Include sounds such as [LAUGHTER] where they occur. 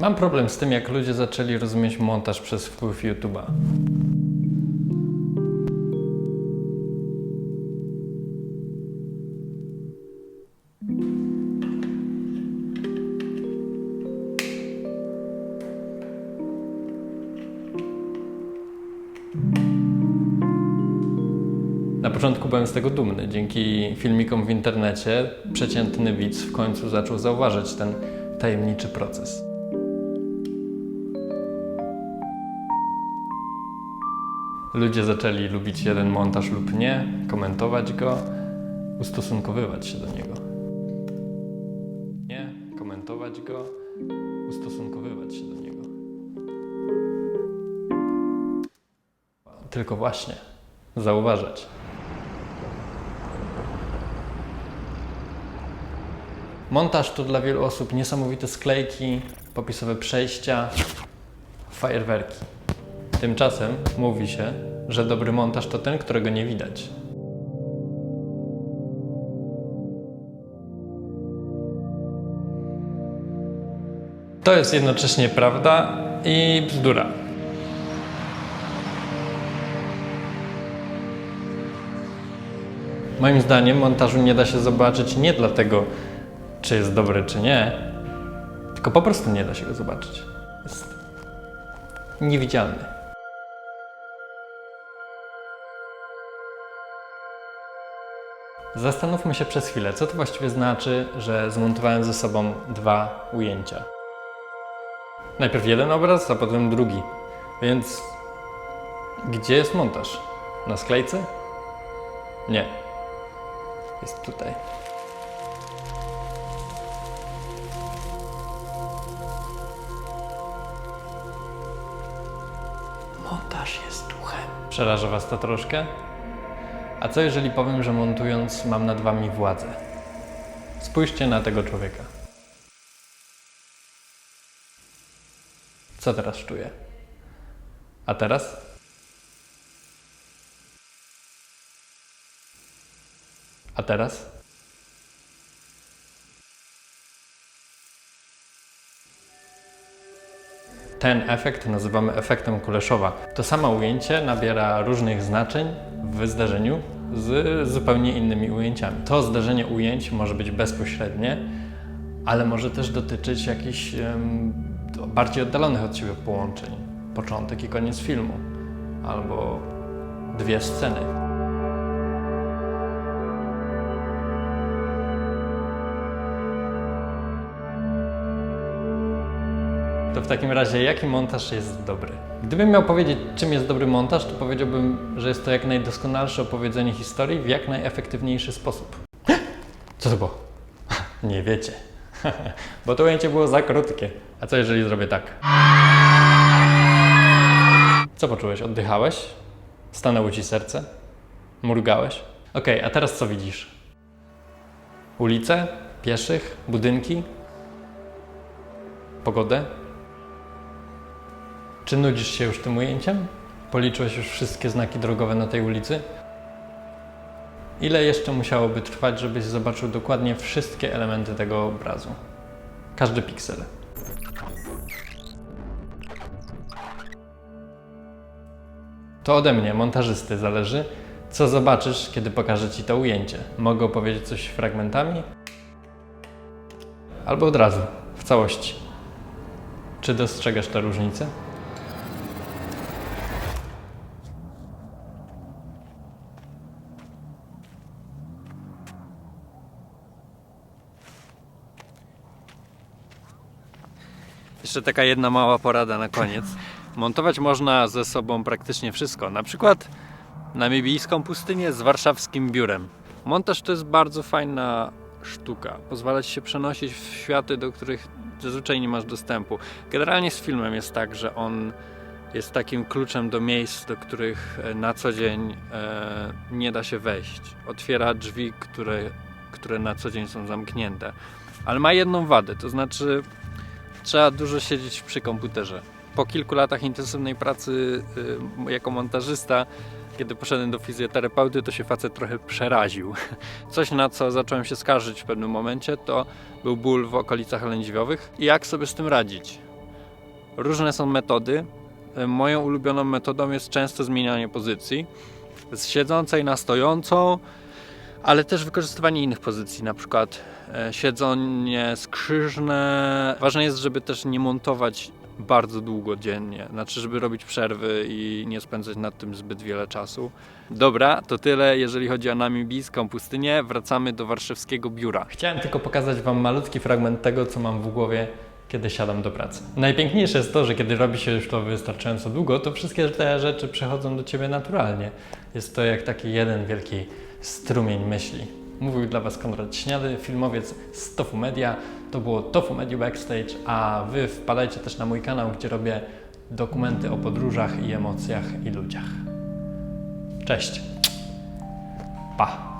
Mam problem z tym, jak ludzie zaczęli rozumieć montaż przez wpływ YouTube'a. Na początku byłem z tego dumny. Dzięki filmikom w internecie przeciętny widz w końcu zaczął zauważyć ten tajemniczy proces. Ludzie zaczęli lubić jeden montaż lub nie, komentować go, ustosunkowywać się do niego. Nie, komentować go, ustosunkowywać się do niego. Tylko właśnie zauważać. Montaż to dla wielu osób niesamowite sklejki, popisowe przejścia, fajerwerki. Tymczasem mówi się, że dobry montaż to ten, którego nie widać. To jest jednocześnie prawda i bzdura. Moim zdaniem montażu nie da się zobaczyć nie dlatego, czy jest dobry, czy nie, tylko po prostu nie da się go zobaczyć. Jest niewidzialny. Zastanówmy się przez chwilę, co to właściwie znaczy, że zmontowałem ze sobą dwa ujęcia. Najpierw jeden obraz, a potem drugi. Więc gdzie jest montaż? Na sklejce? Nie. Jest tutaj. Montaż jest duchem. Przeraża Was to troszkę? A co jeżeli powiem, że montując mam nad Wami władzę? Spójrzcie na tego człowieka. Co teraz czuję? A teraz? A teraz? Ten efekt nazywamy efektem Kuleszowa. To samo ujęcie nabiera różnych znaczeń w zdarzeniu z zupełnie innymi ujęciami. To zdarzenie ujęć może być bezpośrednie, ale może też dotyczyć jakichś bardziej oddalonych od siebie połączeń. Początek i koniec filmu, albo dwie sceny. To w takim razie, jaki montaż jest dobry? Gdybym miał powiedzieć, czym jest dobry montaż, to powiedziałbym, że jest to jak najdoskonalsze opowiedzenie historii w jak najefektywniejszy sposób. [GASPS] Co to było? [LAUGHS] Nie wiecie. [LAUGHS] Bo to ujęcie było za krótkie. A co jeżeli zrobię tak? Co poczułeś? Oddychałeś? Stanęło ci serce? Mrugałeś? Okej, a teraz co widzisz? Ulice? Pieszych? Budynki? Pogodę? Czy nudzisz się już tym ujęciem? Policzyłeś już wszystkie znaki drogowe na tej ulicy? Ile jeszcze musiałoby trwać, żebyś zobaczył dokładnie wszystkie elementy tego obrazu? Każdy piksel. To ode mnie, montażysty, zależy, co zobaczysz, kiedy pokażę Ci to ujęcie. Mogę opowiedzieć coś fragmentami? Albo od razu, w całości. Czy dostrzegasz tę różnicę? Jeszcze taka jedna mała porada na koniec. Montować można ze sobą praktycznie wszystko. Na przykład namibijską pustynię z warszawskim biurem. Montaż to jest bardzo fajna sztuka. Pozwala ci się przenosić w światy, do których zazwyczaj nie masz dostępu. Generalnie z filmem jest tak, że on jest takim kluczem do miejsc, do których e, na co dzień e, nie da się wejść. Otwiera drzwi, które, które na co dzień są zamknięte. Ale ma jedną wadę, to znaczy trzeba dużo siedzieć przy komputerze. Po kilku latach intensywnej pracy y, jako montażysta, kiedy poszedłem do fizjoterapeuty, to się facet trochę przeraził. [LAUGHS] Coś, na co zacząłem się skarżyć w pewnym momencie, to był ból w okolicach lędźwiowych i jak sobie z tym radzić. Różne są metody. Moją ulubioną metodą jest często zmienianie pozycji z siedzącej na stojącą, ale też wykorzystywanie innych pozycji, na przykład e, siedzenie skrzyżne. Ważne jest, żeby też nie montować bardzo długo dziennie, znaczy, żeby robić przerwy i nie spędzać nad tym zbyt wiele czasu. Dobra, to tyle, jeżeli chodzi o namibijską pustynię. Wracamy do warszawskiego biura. Chciałem tylko pokazać Wam malutki fragment tego, co mam w głowie, kiedy siadam do pracy. Najpiękniejsze jest to, że kiedy robi się już to wystarczająco długo, to wszystkie te rzeczy przechodzą do Ciebie naturalnie. Jest to jak taki jeden wielki strumień myśli. Mówił dla Was Konrad Śniady, filmowiec z Tofu Media. To było Tofu Media Backstage, a Wy wpadajcie też na mój kanał, gdzie robię dokumenty o podróżach i emocjach i ludziach. Cześć. Pa.